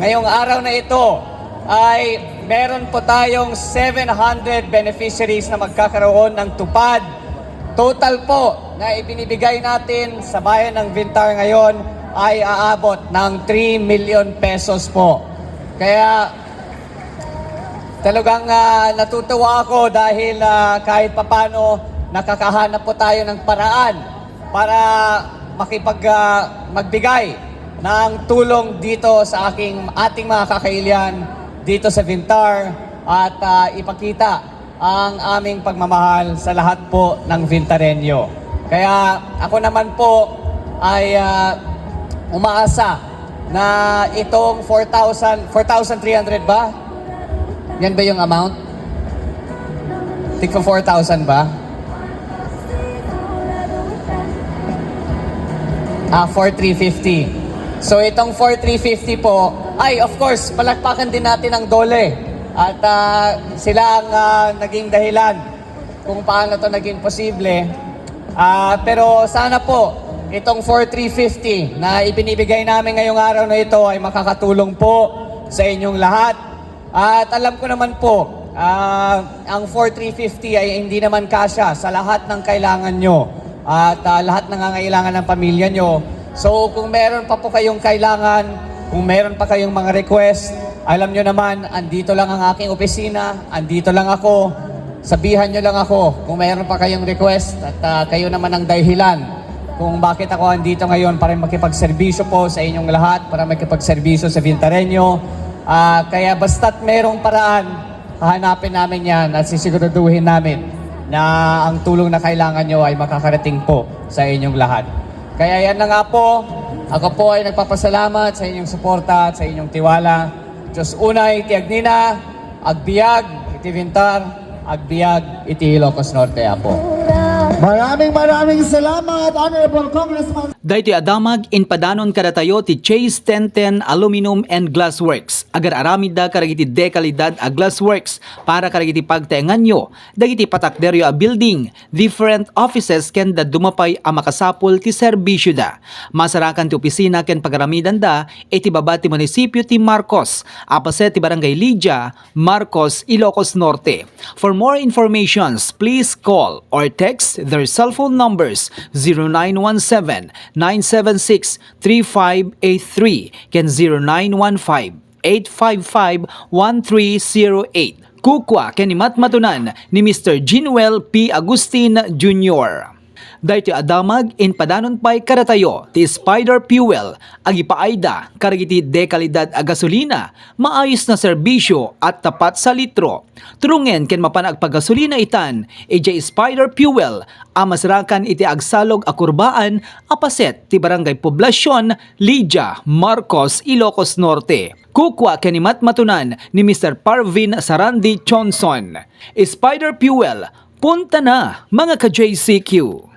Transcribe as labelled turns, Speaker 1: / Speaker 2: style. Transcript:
Speaker 1: ngayong araw na ito ay meron po tayong 700 beneficiaries na magkakaroon ng tupad. Total po na ibinibigay natin sa bayan ng Vintar ngayon ay aabot ng 3 million pesos po. Kaya Talagang ah, natutuwa ako dahil ah, kahit papano nakakahanap po tayo ng paraan para makipag ah, magbigay ng tulong dito sa aking ating mga kakailian dito sa Vintar at ah, ipakita ang aming pagmamahal sa lahat po ng Vintarenyo. Kaya ako naman po ay ah, umaasa na itong 4,000 4,300 ba? Yan ba yung amount? Tigpa 4,000 ba? Ah, 4,350. So itong 4,350 po, ay of course, palakpakan din natin ang dole. At ah, sila ang ah, naging dahilan kung paano to naging posible. Ah, pero sana po, itong 4,350 na ibinibigay namin ngayong araw na ito ay makakatulong po sa inyong lahat. At alam ko naman po, ah, ang 4,350 ay hindi naman kasya sa lahat ng kailangan nyo at ah, lahat ng nangangailangan ng pamilya nyo. So kung meron pa po kayong kailangan, kung meron pa kayong mga request, alam nyo naman, andito lang ang aking opisina, andito lang ako, sabihan nyo lang ako kung meron pa kayong request at ah, kayo naman ang dahilan kung bakit ako andito ngayon para makipagserbisyo po sa inyong lahat, para makipagserbisyo sa Vintarenyo. Ah, kaya basta't merong paraan, hahanapin namin yan at sisiguraduhin namin na ang tulong na kailangan nyo ay makakarating po sa inyong lahat. Kaya yan na nga po, ako po ay nagpapasalamat sa inyong suporta at sa inyong tiwala. Diyos unay, iti Agnina, agbiag, iti Vintar, agbiag, iti Ilocos Norte, Apo.
Speaker 2: Maraming maraming salamat, Honorable Congressman
Speaker 3: Dayti adamag in padanon kadatayo ti Chase 1010 Aluminum and Glass Works. Agar aramid da karagiti dekalidad a glass works para karagiti pagtaengan nyo. Dagiti patakderyo a building. Different offices ken da dumapay a makasapul ti serbisyo da. Masarakan ti opisina ken pagaramidan da iti baba ti munisipyo ti Marcos. Apase ti barangay Lydia, Marcos, Ilocos Norte. For more informations, please call or text their cell phone numbers 0917-976-3583 ken 0915-855-1308. Kukwa ken matmatunan ni Mr. Ginwell P. Agustin Jr. Dahiti adamag in padanon pa'y karatayo ti spider fuel ag ipaayda karagiti dekalidad a gasolina maayos na serbisyo at tapat sa litro. Turungen ken mapanag paggasolina itan ijay spider fuel a masrakan iti agsalog a kurbaan apaset ti barangay poblasyon Lydia, Marcos, Ilocos Norte. Kukwa kanimat matunan ni Mr. Parvin Sarandi Johnson. Spider Fuel, punta na mga ka-JCQ.